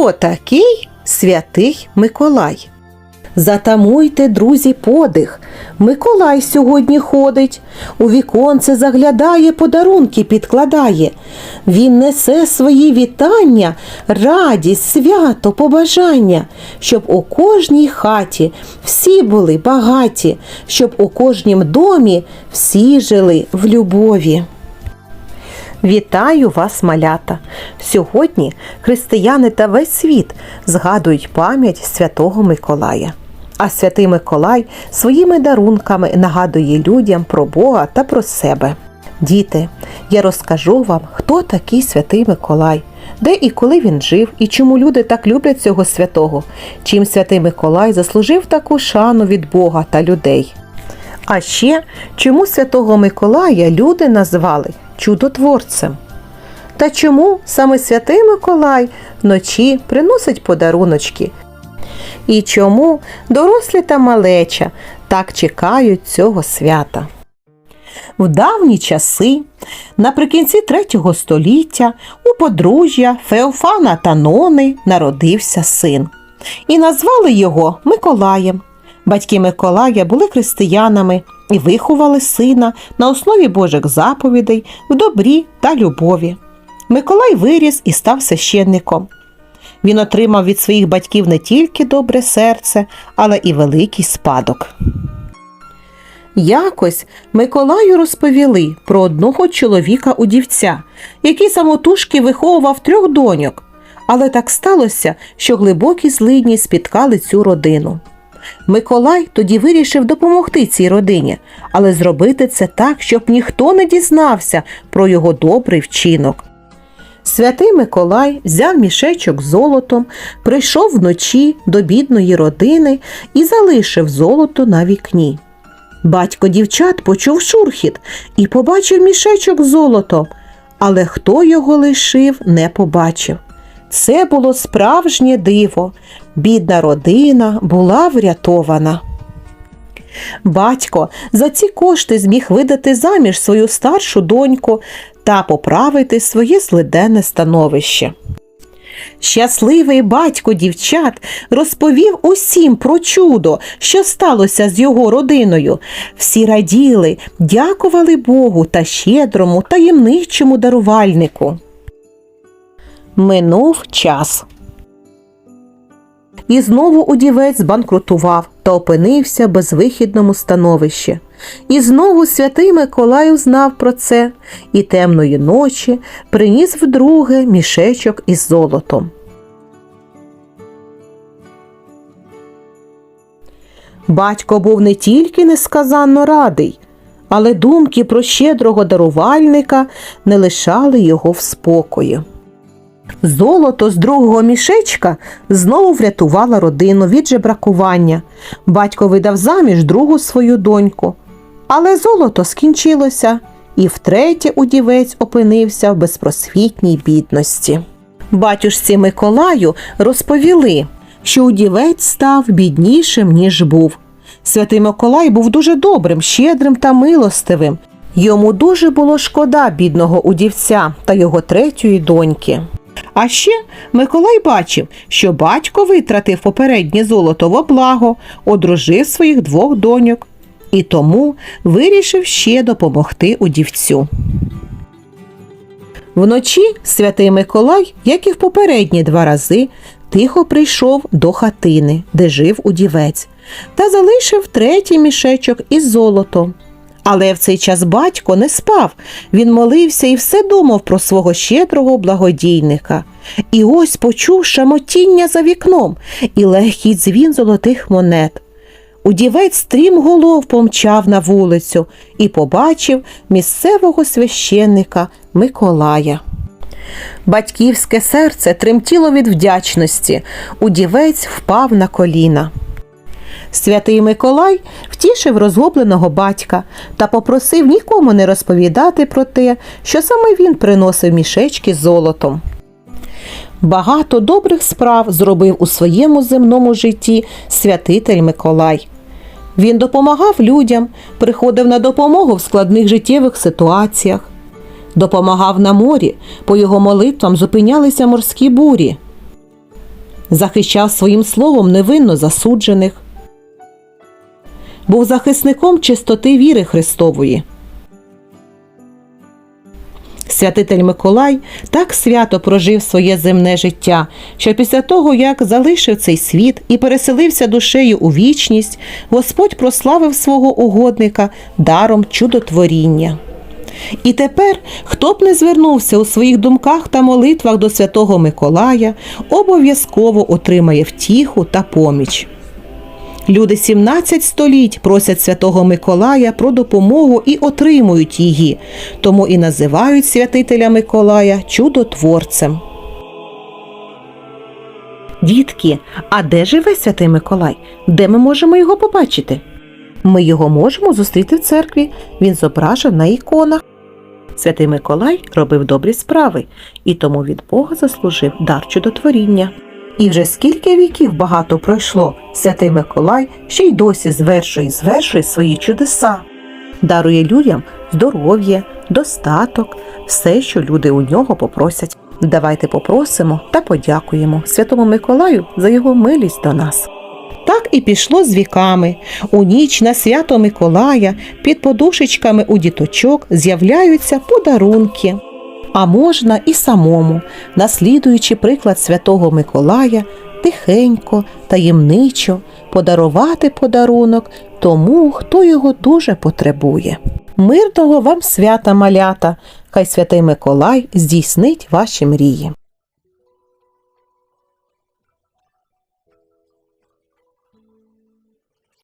Хто такий святий Миколай? Затамуйте, друзі, подих. Миколай сьогодні ходить, у віконце заглядає, подарунки підкладає. Він несе свої вітання, радість, свято, побажання, щоб у кожній хаті всі були багаті, щоб у кожнім домі всі жили в любові. Вітаю вас, малята! Сьогодні християни та весь світ згадують пам'ять святого Миколая. А святий Миколай своїми дарунками нагадує людям про Бога та про себе. Діти, я розкажу вам, хто такий святий Миколай, де і коли він жив, і чому люди так люблять цього святого, чим святий Миколай заслужив таку шану від Бога та людей. А ще чому святого Миколая люди назвали чудотворцем? Та чому саме святий Миколай вночі приносить подаруночки? І чому дорослі та малеча так чекають цього свята? В давні часи, наприкінці третього століття, у подружжя Феофана та Нони народився син. І назвали його Миколаєм. Батьки Миколая були християнами і виховали сина на основі Божих заповідей в добрі та любові. Миколай виріс і став священником. Він отримав від своїх батьків не тільки добре серце, але і великий спадок. Якось Миколаю розповіли про одного чоловіка удівця, який самотужки виховував трьох доньок. Але так сталося, що глибокі злидні спіткали цю родину. Миколай тоді вирішив допомогти цій родині, але зробити це так, щоб ніхто не дізнався про його добрий вчинок. Святий Миколай взяв мішечок золотом, прийшов вночі до бідної родини і залишив золото на вікні. Батько дівчат почув шурхіт і побачив мішечок з золотом, але хто його лишив, не побачив. Це було справжнє диво. Бідна родина була врятована. Батько за ці кошти зміг видати заміж свою старшу доньку та поправити своє злиденне становище. Щасливий батько дівчат розповів усім про чудо, що сталося з його родиною. Всі раділи, дякували Богу та щедрому таємничому дарувальнику. Минув час. І знову удівець збанкрутував та опинився в безвихідному становищі. І знову святий Миколай узнав про це і темної ночі приніс вдруге мішечок із золотом. Батько був не тільки несказанно радий, але думки про щедрого дарувальника не лишали його в спокої. Золото з другого мішечка знову врятувало родину від жебракування. Батько видав заміж другу свою доньку. Але золото скінчилося, і втретє удівець опинився в безпросвітній бідності. Батюшці Миколаю розповіли, що удівець став біднішим, ніж був. Святий Миколай був дуже добрим, щедрим та милостивим. Йому дуже було шкода бідного удівця та його третьої доньки. А ще Миколай бачив, що батько витратив попереднє золото в облаго, одружив своїх двох доньок і тому вирішив ще допомогти удівцю. Вночі святий Миколай, як і в попередні два рази, тихо прийшов до хатини, де жив удівець, та залишив третій мішечок із золотом. Але в цей час батько не спав, він молився і все думав про свого щедрого благодійника. І ось почув шамотіння за вікном і легкий дзвін золотих монет. Удівець стрімголов помчав на вулицю і побачив місцевого священника Миколая. Батьківське серце тремтіло від вдячності. Удівець впав на коліна. Святий Миколай втішив розгубленого батька та попросив нікому не розповідати про те, що саме він приносив мішечки з золотом. Багато добрих справ зробив у своєму земному житті святитель Миколай. Він допомагав людям, приходив на допомогу в складних життєвих ситуаціях, допомагав на морі, по його молитвам зупинялися морські бурі. захищав своїм словом невинно засуджених, був захисником чистоти віри Христової. Святитель Миколай так свято прожив своє земне життя, що після того, як залишив цей світ і переселився душею у вічність, Господь прославив свого угодника даром чудотворіння. І тепер, хто б не звернувся у своїх думках та молитвах до святого Миколая, обов'язково отримає втіху та поміч. Люди 17 століть просять святого Миколая про допомогу і отримують її, тому і називають святителя Миколая чудотворцем. Дітки, а де живе святий Миколай? Де ми можемо його побачити? Ми його можемо зустріти в церкві. Він зображен на іконах. Святий Миколай робив добрі справи і тому від Бога заслужив дар чудотворіння. І вже скільки віків багато пройшло, святий Миколай ще й досі звершує і звершує свої чудеса, дарує людям здоров'я, достаток, все, що люди у нього попросять. Давайте попросимо та подякуємо Святому Миколаю за його милість до нас. Так і пішло з віками. У ніч на свято Миколая під подушечками у діточок з'являються подарунки. А можна і самому, наслідуючи приклад святого Миколая, тихенько, таємничо подарувати подарунок тому, хто його дуже потребує. Мирного вам свята малята! Хай святий Миколай здійснить ваші мрії.